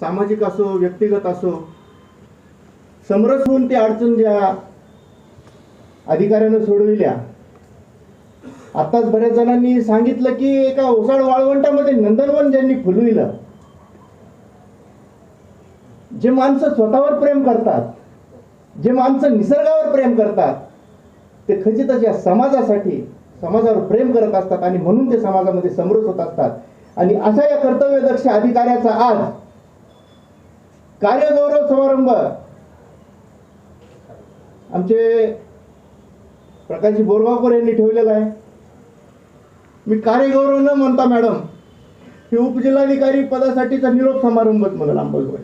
सामाजिक असो व्यक्तिगत असो समरस होऊन ती अडचण ज्या अधिकाऱ्यानं सोडविल्या आत्ताच बऱ्याच जणांनी सांगितलं की एका ओसाड वाळवंटामध्ये नंदनवन ज्यांनी फुलविलं जे माणसं स्वतःवर प्रेम करतात जे माणसं निसर्गावर प्रेम करतात ते खचितच या समाजासाठी समाजावर प्रेम करत असतात आणि म्हणून ते समाजामध्ये समरस होत असतात. आणि अशा या कर्तव्यदक्ष अधिकाऱ्याचा आज कार्यगौरव समारंभ. आमचे प्रकाश बोरगावकर यांनी ठेवलेला आहे. मी कार्यगौरव न म्हणता मॅडम हे उपजिल्हाधिकारी पदासाठीचा निरोप समारंभ म्हणून अंबाजोगाई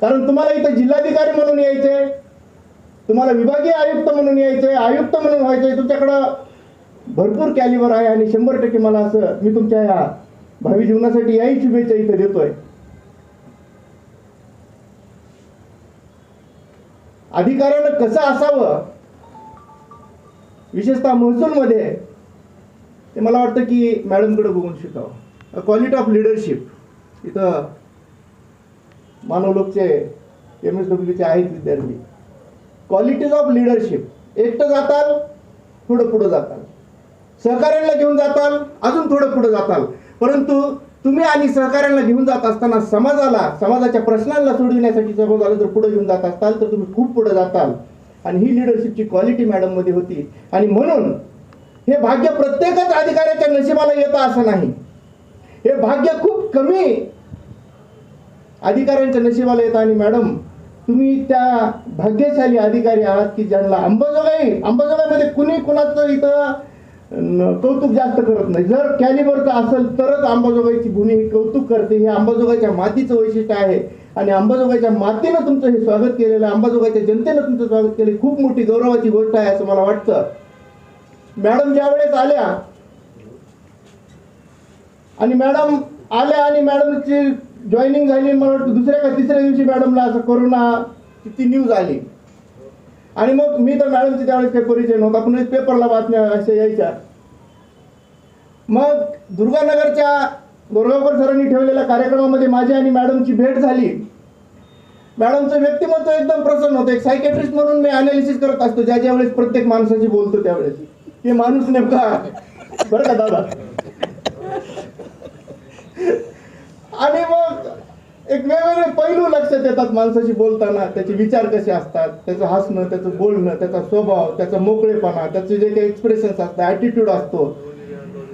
कारण तुम्हाला इथं जिल्हाधिकारी म्हणून यायचंय तुम्हाला विभागीय आयुक्त म्हणून यायचंय आयुक्त म्हणून व्हायचंय तुमच्याकडं भरपूर कॅलिबर आहे आणि शंभर टक्के मला असं मी तुमच्या या भावी जीवनासाठी याही शुभेच्छा इथं देतोय. अधिकाऱ्यानं कसं असावं? विशेषतः महसूलमध्ये ते मला वाटतं की मॅडमकडे बघून शिकावं. क्वालिटी ऑफ लिडरशिप इथं मानवलोकचे एम एस डब्ल्यूचे आहेत विद्यार्थी. क्वालिटीज ऑफ लिडरशिप एकटं जाताल थोडं पुढं जाताल. सहकाऱ्यांना घेऊन जाताल अजून थोडं पुढं जाताल. परंतु तुम्ही आणि सहकार्यांना घेऊन जात असताना समाजाला समाजाच्या प्रश्नांना सोडविण्यासाठी समाजाला जर पुढे घेऊन जात असाल तर तुम्ही खूप पुढे जाताल. आणि ही लिडरशिपची क्वालिटी मॅडममध्ये होती. आणि म्हणून हे भाग्य प्रत्येकच अधिकाऱ्याच्या नशिबाला येतं असं नाही. हे भाग्य खूप कमी अधिकाऱ्यांच्या नशिबाला येतं. आणि मॅडम तुम्ही त्या भाग्यशाली अधिकारी आहात की ज्यांना अंबाजोगाई अंबाजोगाईमध्ये कुणी कुणाचं इथं कौतुक जास्त करत नाही. जर कॅलिबरचं असेल तरच अंबाजोगाईची भूमी ही कौतुक करते. हे अंबाजोगाईच्या मातीचं वैशिष्ट्य आहे. आणि अंबाजोगाईच्या मातीनं तुमचं हे स्वागत केलेलं आहे अंबाजोगाईच्या जनतेनं तुमचं स्वागत केले खूप मोठी गौरवाची गोष्ट आहे असं मला वाटतं. मॅडम ज्या वेळेस आल्या आणि मॅडम आल्या आणि मॅडमची जॉईनिंग झाली मला वाटतं दुसऱ्या का तिसऱ्या दिवशी मॅडमला असं कोरोना ती न्यूज आली. आणि मग मी तर मॅडमची त्यावेळेस काही परिचय नव्हता. पण पेपरला बातम्या अशा यायच्या. मग दुर्गानगरच्या बोरगावकर सरांनी ठेवलेल्या कार्यक्रमामध्ये माझी आणि मॅडमची भेट झाली. मॅडमचं व्यक्तिमत्व एकदम प्रसन्न होतं. एक सायकेट्रिस्ट म्हणून मी अनालिसिस करत असतो. ज्या ज्या वेळेस प्रत्येक माणसाशी बोलतो त्यावेळेस की माणूस नेमका बरं का दादा? आणि मग एक वेगवेगळे पैलू लक्षात येतात माणसाशी बोलताना. त्याचे विचार कसे असतात? त्याचं हसणं त्याचं बोलणं त्याचा स्वभाव त्याचा मोकळेपणा त्याचे जे काही एक्सप्रेशन्स असतात ॲटिट्यूड असतो.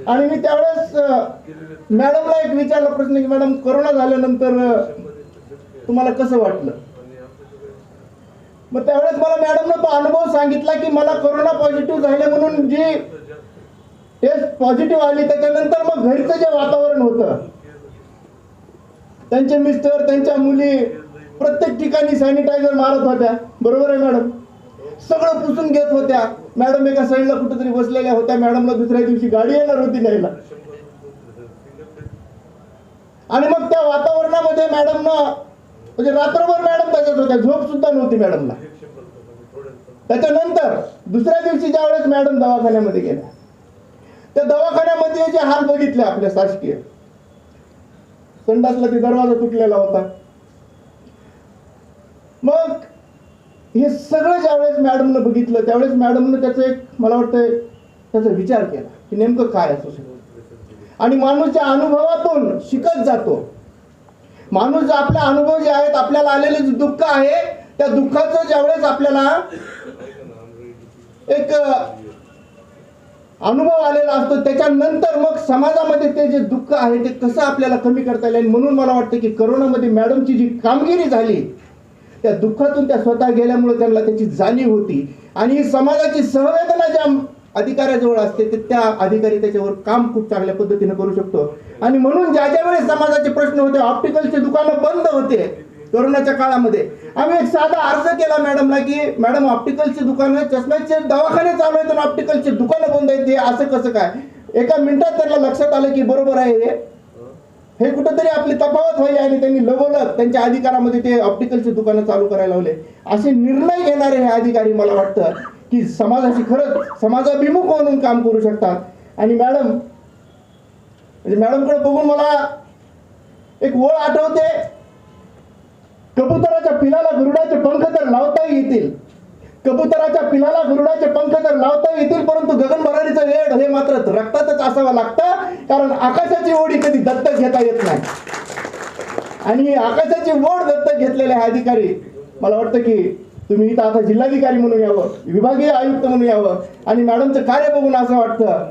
आणि मी त्यावेळेस मॅडमला एक विचारला प्रश्न की मॅडम करोना झाल्यानंतर तुम्हाला कसं वाटलं? मग त्यावेळेस मला मॅडमनं तो अनुभव सांगितला की मला कोरोना पॉझिटिव्ह झाले म्हणून जी टेस्ट पॉझिटिव्ह आली त्याच्यानंतर मग घरचं जे वातावरण होतं त्यांचे मिस्टर त्यांच्या मुली प्रत्येक ठिकाणी सॅनिटायझर मारत होत्या. बरोबर आहे मॅडम? सगळं पुसून घेत होत्या. मॅडम एका साईडला कुठेतरी बसलेल्या होत्या. मॅडमला दुसऱ्या दिवशी गाडी येणार होती न्यायला. आणि मग त्या वातावरणामध्ये मॅडमनं म्हणजे रात्रभर मॅडम त्याच्यात होत्या. झोप सुद्धा नव्हती मॅडमला. त्याच्यानंतर दुसऱ्या दिवशी ज्या वेळेस मॅडम दवाखान्यामध्ये गेल्या. त्या दवाखान्यामध्ये जे हाल बघितले आपल्या शासकीय संडासला ते दरवाजा तुटलेला होता. मग हे सगळं ज्यावेळेस मॅडमनं बघितलं त्यावेळेस मॅडमनं त्याचं एक मला वाटतं त्याचा विचार केला की नेमकं काय असं सगळं. आणि माणूस ज्या अनुभवातून शिकत जातो माणूस जे आपले अनुभव जे आहेत आपल्याला आलेले जे दुःख आहे त्या दुःखाचं ज्यावेळेस आपल्याला एक अनुभव आलेला असतो त्याच्यानंतर मग समाजामध्ये ते जे दुःख आहे ते कसं आपल्याला कमी करता येईल? म्हणून मला वाटतं की करोनामध्ये मॅडमची जी कामगिरी झाली त्या दुःखातून त्या स्वतः गेल्यामुळे त्यांना त्याची जाणीव होती. आणि ही समाजाची सहवेदना ज्या अधिकाऱ्याजवळ असते ते त्या अधिकारी त्याच्यावर काम खूप चांगल्या पद्धतीने करू शकतो. आणि म्हणून ज्या ज्या वेळेस समाजाचे प्रश्न होते ऑप्टिकलचे दुकानं बंद होते कोरोनाच्या काळामध्ये. आम्ही एक साधा अर्ज केला मॅडमला की मॅडम ऑप्टिकलचे दुकानं चष्म्याचे दवाखाने चालू आहेत आणि ऑप्टिकलचे दुकानं बंद आहेत हे असं कसं काय? एका मिनिटात त्यांना लक्षात आलं की बरोबर आहे हे. हे कुठंतरी आपली तफावत व्हायची आणि त्यांनी लगोलग त्यांच्या अधिकारामध्ये ते ऑप्टिकलचे दुकानं चालू करायला लावले. असे निर्णय घेणारे हे अधिकारी मला वाटतं की समाजाशी खरंच समाजाभिमुख म्हणून काम करू शकतात. आणि मॅडम म्हणजे मॅडमकडे बघून मला एक ओळ आठवते. कबुतराच्या पिलाला गरुडाचे पंख तर लावता येतील. कबुतराच्या पिलाला गरुडाचे पंख तर लावता येतील परंतु गगनभरारीचं वेळ हे मात्र रक्तातच असावं लागतं कारण आकाशाची ओढी कधी दत्तक घेता येत नाही. आणि आकाशाची ओढ दत्तक घेतलेले हा अधिकारी मला वाटतं की तुम्ही इथं आता जिल्हाधिकारी म्हणून यावं विभागीय आयुक्त म्हणून यावं आणि मॅडमचं कार्य बघून असं वाटतं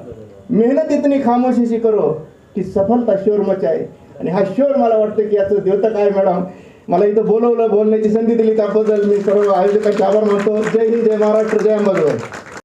मेहनत इतनी खामोशीशी करो की सफलता शोर मचाय आणि हा शोर मला वाटतं की याचं द्योतक आहे मॅडम. मला इथं बोलवलं बोलण्याची संधी दिली त्याबद्दल मी सर्व आयोजकांचे आभार मानतो. जय हिंद जय महाराष्ट्र जय अंबाजोगाई.